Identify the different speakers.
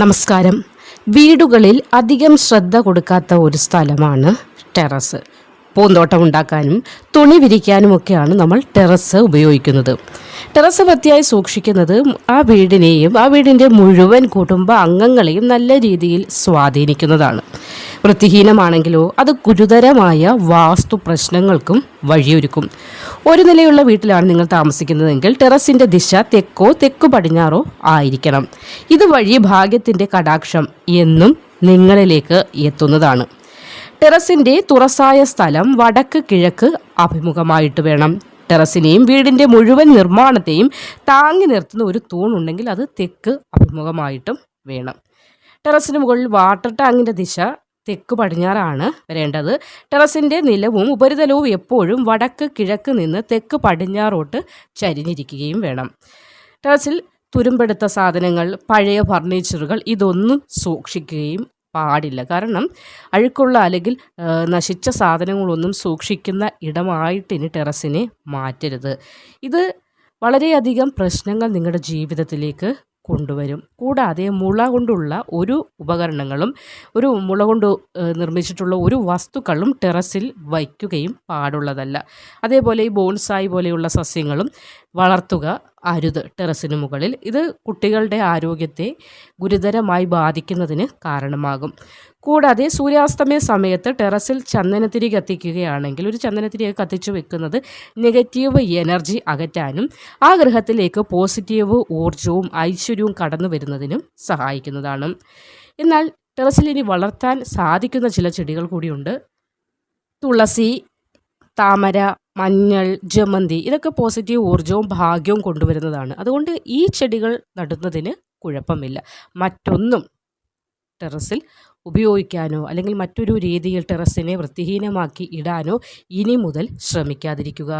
Speaker 1: നമസ്കാരം. വീടുകളിൽ അധികം ശ്രദ്ധ കൊടുക്കാത്ത ഒരു സ്ഥലമാണ് ടെറസ്. പൂന്തോട്ടം ഉണ്ടാക്കാനും തുണി വിരിക്കാനും വിരിക്കാനുമൊക്കെയാണ് നമ്മൾ ടെറസ് ഉപയോഗിക്കുന്നത്. ടെറസ് വൃത്തിയായി സൂക്ഷിക്കുന്നത് ആ വീടിനെയും ആ വീടിന്റെ മുഴുവൻ കുടുംബ അംഗങ്ങളെയും നല്ല രീതിയിൽ സ്വാധീനിക്കുന്നതാണ്. വൃത്തിഹീനമാണെങ്കിലോ അത് ഗുരുതരമായ വാസ്തു പ്രശ്നങ്ങൾക്കും വഴിയൊരുക്കും. ഒരു നിലയുള്ള വീട്ടിലാണ് നിങ്ങൾ താമസിക്കുന്നതെങ്കിൽ ടെറസിന്റെ ദിശ തെക്കോ തെക്കു പടിഞ്ഞാറോ ആയിരിക്കണം. ഇതുവഴി ഭാഗ്യത്തിന്റെ കടാക്ഷം എന്നും നിങ്ങളിലേക്ക് എത്തുന്നതാണ്. ടെറസിന്റെ തുറസായ സ്ഥലം വടക്ക് കിഴക്ക് അഭിമുഖമായിട്ട് വേണം. ടെറസിനെയും വീടിന്റെ മുഴുവൻ നിർമ്മാണത്തെയും താങ്ങി നിർത്തുന്ന ഒരു തൂണുണ്ടെങ്കിൽ അത് തെക്ക് അഭിമുഖമായിട്ടും വേണം. ടെറസിന് മുകളിൽ വാട്ടർ ടാങ്കിന്റെ ദിശ തെക്ക് പടിഞ്ഞാറാണ് വരേണ്ടത്. ടെറസിന്റെ നിലവും ഉപരിതലവും എപ്പോഴും വടക്ക് കിഴക്ക് നിന്ന് തെക്ക് പടിഞ്ഞാറോട്ട് ചരിഞ്ഞിരിക്കുകയും വേണം. ടെറസിൽ തുരുമ്പെടുത്ത സാധനങ്ങൾ പഴയ ഫർണിച്ചറുകൾ ഇതൊന്നും സൂക്ഷിക്കുകയും പാടില്ല. കാരണം അഴുക്കുള്ള അല്ലെങ്കിൽ നശിച്ച സാധനങ്ങളൊന്നും സൂക്ഷിക്കുന്ന ഇടമായിട്ട് ഇനി ടെറസിനെ മാറ്റരുത്. ഇത് വളരെയധികം പ്രശ്നങ്ങൾ നിങ്ങളുടെ ജീവിതത്തിലേക്ക് കൊണ്ടുവരും. കൂടാതെ മുള കൊണ്ടുള്ള ഒരു ഉപകരണങ്ങളും ഒരു മുള കൊണ്ട് നിർമ്മിച്ചിട്ടുള്ള ഒരു വസ്തുക്കളും ടെറസിൽ വയ്ക്കുകയും പാടുള്ളതല്ല. അതേപോലെ ഈ ബോൺസായി പോലെയുള്ള സസ്യങ്ങളും വളർത്തുക അരുത് ടെറസിന് മുകളിൽ. ഇത് കുട്ടികളുടെ ആരോഗ്യത്തെ ഗുരുതരമായി ബാധിക്കുന്നതിന് കാരണമാകും. കൂടാതെ സൂര്യാസ്തമയ സമയത്ത് ടെറസിൽ ചന്ദനത്തിരി കത്തിക്കുകയാണെങ്കിൽ ഒരു ചന്ദനത്തിരി കത്തിച്ചു വെക്കുന്നത് നെഗറ്റീവ് എനർജി അകറ്റാനും ആ ഗ്രഹത്തിലേക്ക് പോസിറ്റീവ് ഊർജവും ഐശ്വര്യവും കടന്നു വരുന്നതിനും സഹായിക്കുന്നതാണ്. എന്നാൽ ടെറസിൽ ഇനി വളർത്താൻ സാധിക്കുന്ന ചില ചെടികൾ കൂടിയുണ്ട്. തുളസി താമര മഞ്ഞൾ ജമന്തി ഇതൊക്കെ പോസിറ്റീവ് ഊർജവും ഭാഗ്യവും കൊണ്ടുവരുന്നതാണ്. അതുകൊണ്ട് ഈ ചെടികൾ നടുന്നതിന് കുഴപ്പമില്ല. മറ്റൊന്നും ടെറസിൽ ഉപയോഗിക്കാനോ അല്ലെങ്കിൽ മറ്റൊരു രീതിയിൽ ടെറസിനെ വൃത്തിഹീനമാക്കി ഇടാനോ ഇനി മുതൽ ശ്രമിക്കാതിരിക്കുക.